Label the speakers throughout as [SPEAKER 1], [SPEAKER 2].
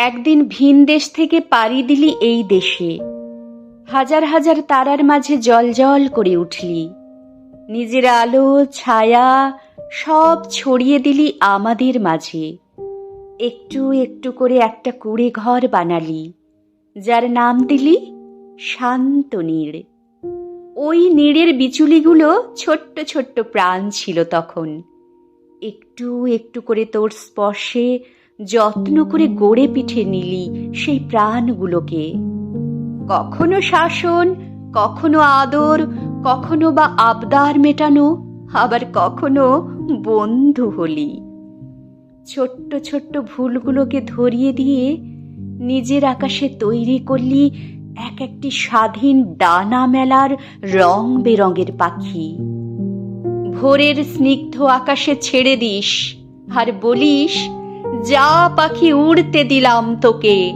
[SPEAKER 1] একদিন ভিন দেশ থেকে পাড়ি দিলি এই দেশে। হাজার হাজার তারার মাঝে জল জল করে উঠলি। নিজের আলো, ছায়া সব ছড়িয়ে দিলি আমাদের মাঝে। একটু একটু করে একটা কুড়ে ঘর বানালি, যার নাম দিলি শান্ত নীড়। ওই নীড়ের বিচুলিগুলো ছোট্ট ছোট্ট প্রাণ ছিল তখন। একটু একটু করে তোর স্পর্শে যত্ন করে গড়ে পিঠে নিলি সেই প্রাণগুলোকে। কখনো শাসন, কখনো আদর, কখনো বা আবদার মেটানো, আবার কখনো বন্ধু হলি। ছোট্ট ছোট্ট ভুলগুলোকে ধরিয়ে দিয়ে নিজের আকাশে তৈরি করলি এক একটি স্বাধীন ডানা মেলার রং বেরঙের পাখি। ভোরের স্নিগ্ধ আকাশে ছেড়ে দিস আর বলিস যা পাখি উড়তে দিলাম তোকে।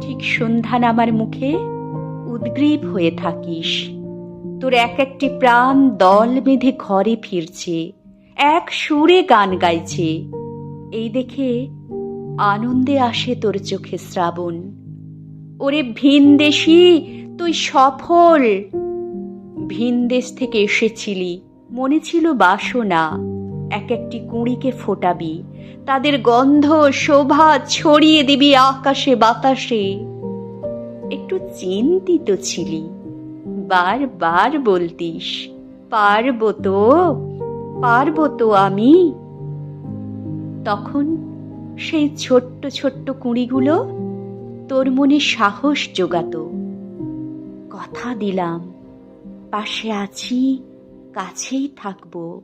[SPEAKER 1] ঠিক সন্ধ্যা নামার মুখে উদ্গ্রীব হয়ে থাকিস। তোর এক একটি প্রাণ দল বেঁধে ঘরে ফিরছে, এক সুরে গান গাইছে। এই দেখে আনন্দে আসে তোর চোখে শ্রাবণ। ওরে ভিনদেশি, তুই সফল। ভিনদেশ থেকে এসেছিলি, মনে ছিল বাসনা। এক একটি কুঁড়িকে ফোটাবি। তাদের গন্ধ শোভা ছড়িয়ে দিবি আকাশে, বাতাসে। একটু চিন্তিত ছিলি। বারবার বলতিস, পারব তো পারব তো আমি। তখন সেই ছোট্ট ছোট্ট কুঁড়িগুলো তোর মনে সাহস জোগাতো। কথা দিলাম, পাশে আছি, কাছেই থাকব।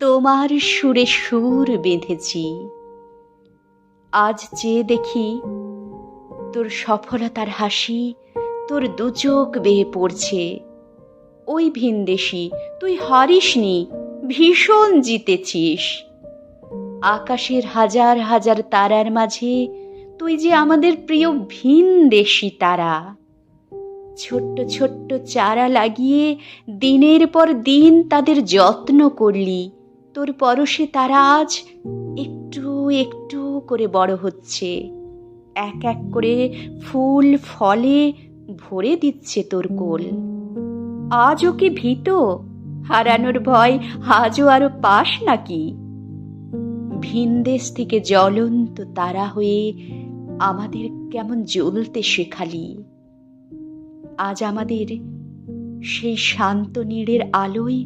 [SPEAKER 1] তোমার সুরে সুর বেঁধেছি। আজ চেয়ে দেখি তোর সফলতার হাসি তোর দুচোখ বেয়ে পড়ছে। ওই ভিনদেশি, তুই হারিসনি, ভীষণ জিতেছিস। আকাশের হাজার হাজার তারার মাঝে তুই যে আমাদের প্রিয় ভিন ভিনদেশি তারা। ছোট্ট ছোট্ট চারা লাগিয়ে দিনের পর দিন তাদের যত্ন করলি। তোর পরশে তারা আজ একটু একটু করে বড় হচ্ছে। এক এক করে ফুল, ফলে ভরে দিচ্ছে তোর কোল। আজও কি ভীত? হারানোর ভয় আজও আরও পাস নাকি? ভিনদেশ থেকে জ্বলন্ত তারা হয়ে আমাদের কেমন জ্বলতে শেখালি? আজ আমাদের সেই শান্ত নীড়ের আলোয়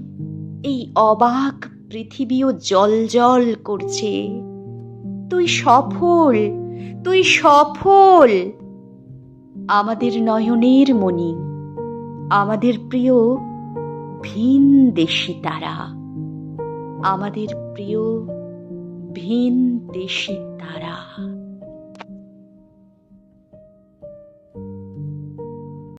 [SPEAKER 1] এই অবাক পৃথিবীও জল জল করছে। তুই সফল তুই সফল। আমাদের নয়নের মণি, আমাদের প্রিয় ভিন দেশি তারা, আমাদের প্রিয় ভিন দেশি তারা।